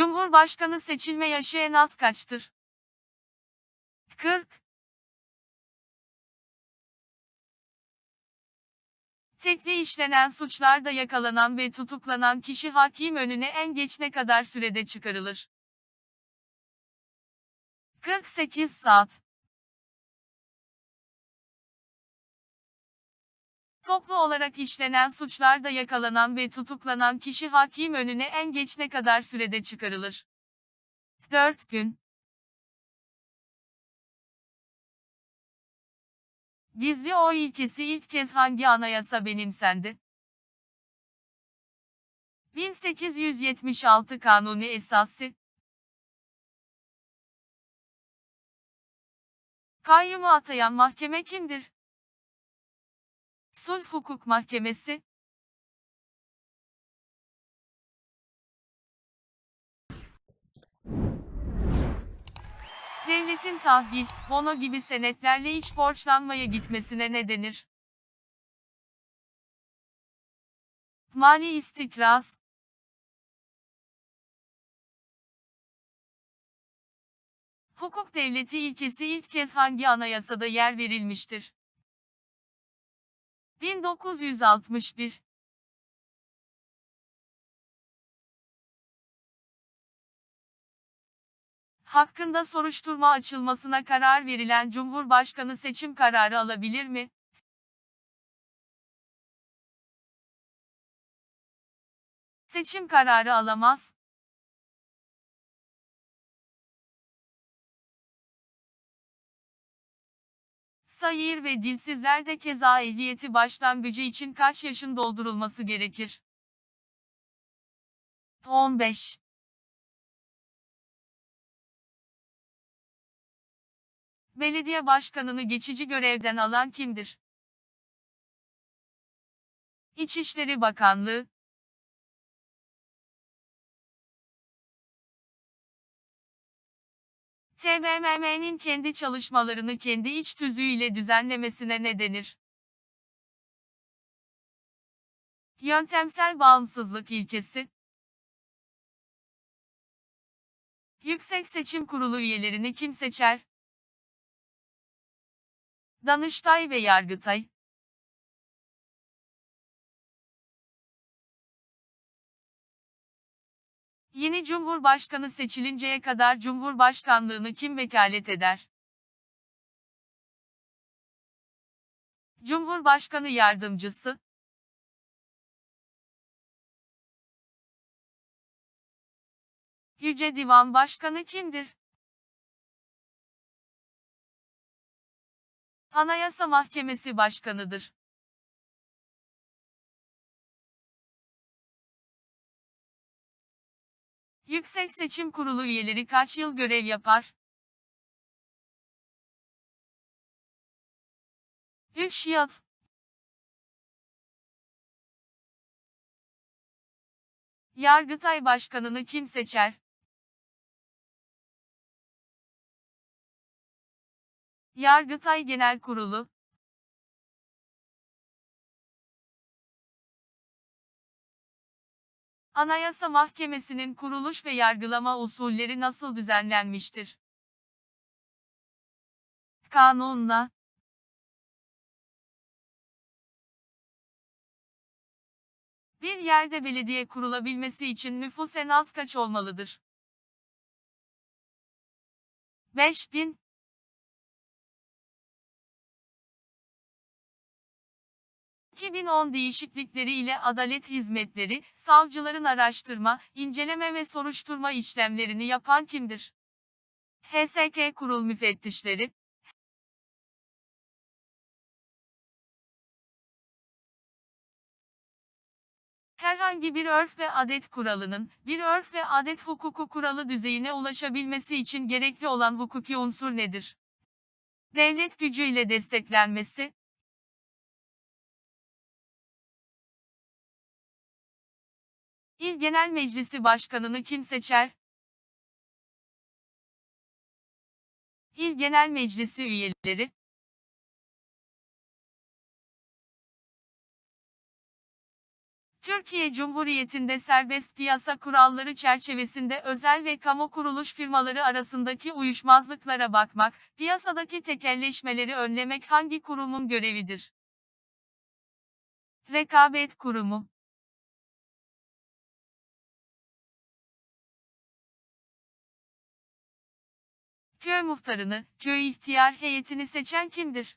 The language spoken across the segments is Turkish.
Cumhurbaşkanı seçilme yaşı en az kaçtır? 40. Tekli işlenen suçlarda yakalanan ve tutuklanan kişi hakim önüne en geç ne kadar sürede çıkarılır? 48 saat. Toplu olarak işlenen suçlarda yakalanan ve tutuklanan kişi hakim önüne en geç ne kadar sürede çıkarılır? 4 gün. Gizli oy ilkesi ilk kez hangi anayasa benimsendi? 1876 Kanuni Esası Kayyumu atayan mahkeme kimdir? Sulh Hukuk Mahkemesi Devletin tahvil, bono gibi senetlerle iç borçlanmaya gitmesine ne denir? Mali istikraz. Hukuk devleti ilkesi ilk kez hangi anayasada yer verilmiştir? 1961 hakkında soruşturma açılmasına karar verilen Cumhurbaşkanı seçim kararı alabilir mi? Seçim kararı alamaz. Sayır ve dilsizlerde keza ehliyeti başlangıcı için kaç yaşın doldurulması gerekir? 15 Belediye başkanını geçici görevden alan kimdir? İçişleri Bakanlığı TBMM'nin kendi çalışmalarını kendi iç tüzüğüyle düzenlemesine ne denir? Yöntemsel bağımsızlık ilkesi Yüksek Seçim Kurulu üyelerini kim seçer? Danıştay ve Yargıtay Yeni Cumhurbaşkanı seçilinceye kadar Cumhurbaşkanlığını kim vekalet eder? Cumhurbaşkanı Yardımcısı Yüce Divan Başkanı kimdir? Anayasa Mahkemesi Başkanıdır. Yüksek Seçim Kurulu üyeleri kaç yıl görev yapar? 3 yıl. Yargıtay Başkanını kim seçer? Yargıtay Genel Kurulu Anayasa Mahkemesi'nin kuruluş ve yargılama usulleri nasıl düzenlenmiştir? Kanunla Bir yerde belediye kurulabilmesi için nüfus en az kaç olmalıdır? 5000 2010 değişiklikleri ile adalet hizmetleri, savcıların araştırma, inceleme ve soruşturma işlemlerini yapan kimdir? HSK Kurul Müfettişleri Herhangi bir örf ve adet kuralının, bir örf ve adet hukuku kuralı düzeyine ulaşabilmesi için gerekli olan hukuki unsur nedir? Devlet gücüyle desteklenmesi, İl Genel Meclisi Başkanını kim seçer? İl Genel Meclisi üyeleri – Türkiye Cumhuriyeti'nde serbest piyasa kuralları çerçevesinde özel ve kamu kuruluş firmaları arasındaki uyuşmazlıklara bakmak, piyasadaki tekelleşmeleri önlemek hangi kurumun görevidir? Rekabet Kurumu Köy muhtarını, köy ihtiyar heyetini seçen kimdir?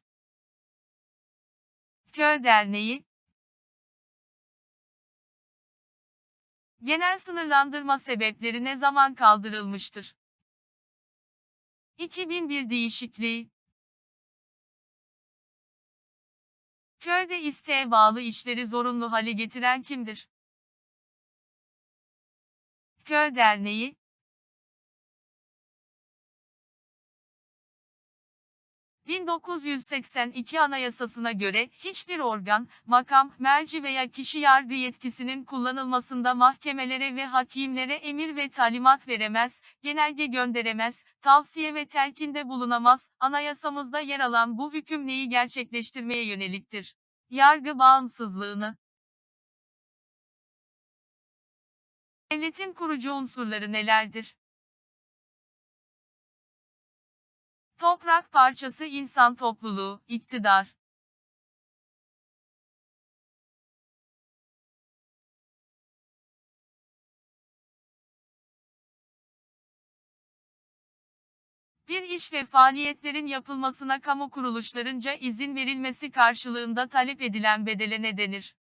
Köy derneği, Genel sınırlandırma sebepleri ne zaman kaldırılmıştır? 2001 değişikliği. Köyde isteğe bağlı işleri zorunlu hale getiren kimdir? Köy Derneği, 1982 Anayasasına göre hiçbir organ, makam, merci veya kişi yargı yetkisinin kullanılmasında mahkemelere ve hakimlere emir ve talimat veremez, genelge gönderemez, tavsiye ve telkinde bulunamaz. Anayasamızda yer alan bu hüküm neyi gerçekleştirmeye yöneliktir? Yargı bağımsızlığını. Devletin kurucu unsurları nelerdir? Toprak parçası insan topluluğu, iktidar. Bir iş ve faaliyetlerin yapılmasına kamu kuruluşlarınca izin verilmesi karşılığında talep edilen bedele ne denir?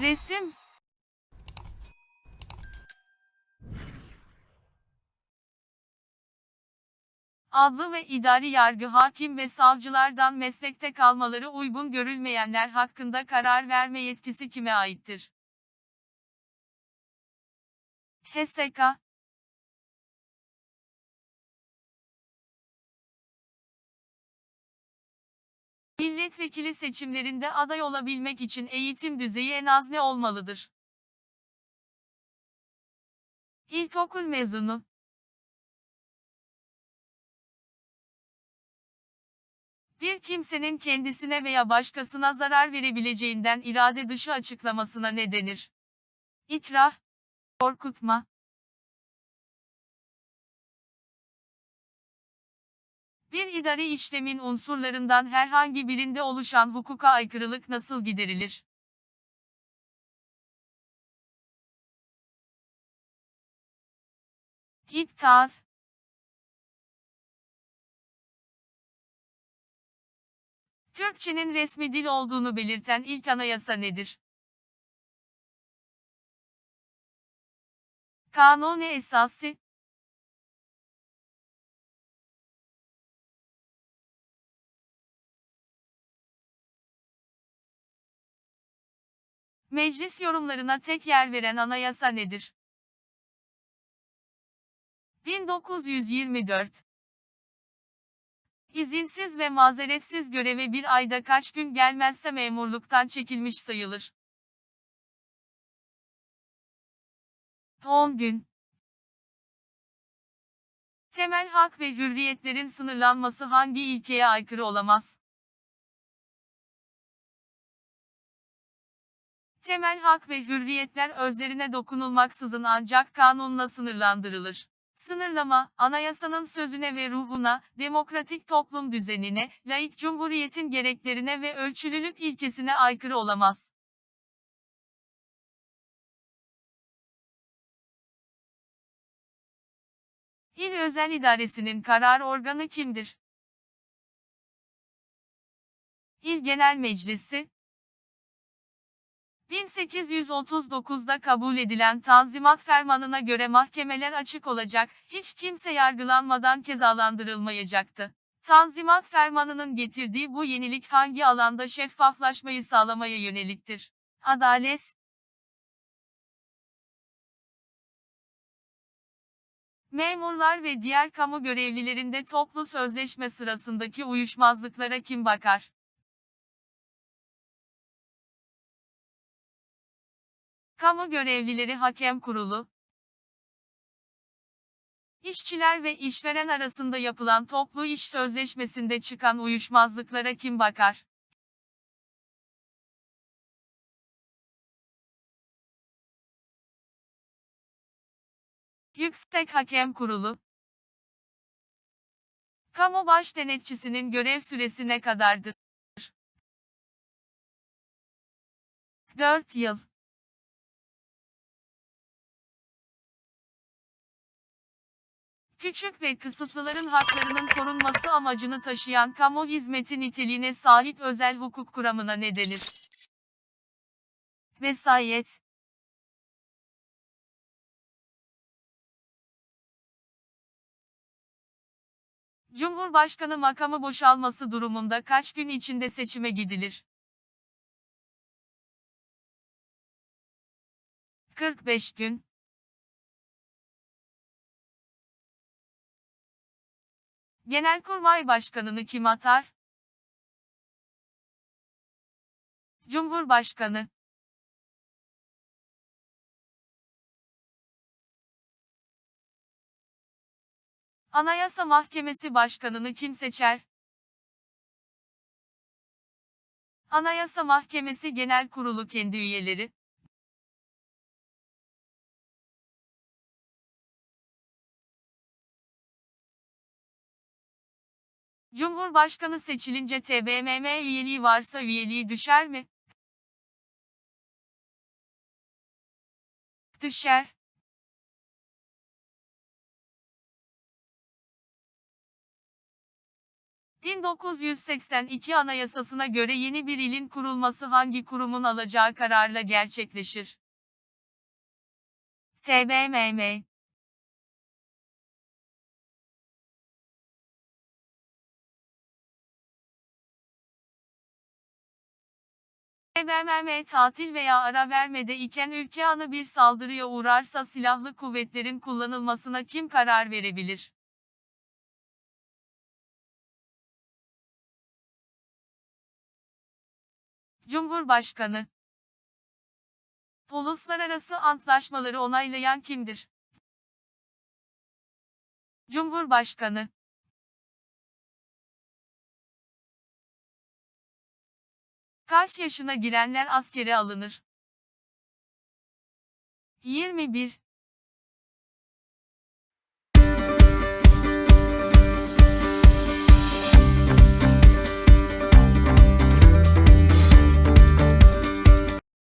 Resim adlı ve idari yargı hakim ve savcılardan meslekte kalmaları uygun görülmeyenler hakkında karar verme yetkisi kime aittir? HSK Milletvekili seçimlerinde aday olabilmek için eğitim düzeyi en az ne olmalıdır? İlkokul mezunu Bir kimsenin kendisine veya başkasına zarar verebileceğinden irade dışı açıklamasına ne denir? İkrah, korkutma. Bir idari işlemin unsurlarından herhangi birinde oluşan hukuka aykırılık nasıl giderilir? İptaz, Türkçenin resmi dil olduğunu belirten ilk anayasa nedir? Kanuni esası. Meclis yorumlarına tek yer veren anayasa nedir? 1924 İzinsiz ve mazeretsiz göreve bir ayda kaç gün gelmezse memurluktan çekilmiş sayılır. 10 gün. Temel hak ve hürriyetlerin sınırlanması hangi ilkeye aykırı olamaz? Temel hak ve hürriyetler özlerine dokunulmaksızın ancak kanunla sınırlandırılır. Sınırlama, anayasanın sözüne ve ruhuna, demokratik toplum düzenine, laik cumhuriyetin gereklerine ve ölçülülük ilkesine aykırı olamaz. İl Özel İdaresi'nin karar organı kimdir? İl Genel Meclisi, 1839'da kabul edilen Tanzimat Fermanı'na göre mahkemeler açık olacak, hiç kimse yargılanmadan cezalandırılmayacaktı. Tanzimat Fermanı'nın getirdiği bu yenilik hangi alanda şeffaflaşmayı sağlamaya yöneliktir? Adalet, Memurlar ve diğer kamu görevlilerinde toplu sözleşme sırasındaki uyuşmazlıklara kim bakar? Kamu görevlileri hakem kurulu, İşçiler ve işveren arasında yapılan toplu iş sözleşmesinde çıkan uyuşmazlıklara kim bakar? Yüksek Hakem Kurulu Kamu baş denetçisinin görev süresi ne kadardır? 4 yıl Küçük ve kısıtlıların haklarının korunması amacını taşıyan kamu hizmeti niteliğine sahip özel hukuk kuramına ne denir? Vesayet Cumhurbaşkanı makamı boşalması durumunda kaç gün içinde seçime gidilir? 45 gün. Genelkurmay Başkanını kim atar? Cumhurbaşkanı. Anayasa Mahkemesi Başkanını kim seçer? Anayasa Mahkemesi Genel Kurulu kendi üyeleri. Cumhurbaşkanı seçilince TBMM üyeliği varsa üyeliği düşer mi? Düşer. ...1982 Anayasasına göre yeni bir ilin kurulması hangi kurumun alacağı kararla gerçekleşir? TBMM TBMM tatil veya ara vermede iken ülke anı bir saldırıya uğrarsa silahlı kuvvetlerin kullanılmasına kim karar verebilir? Cumhurbaşkanı Uluslararası antlaşmaları onaylayan kimdir? Cumhurbaşkanı Kaç yaşına girenler askere alınır? 21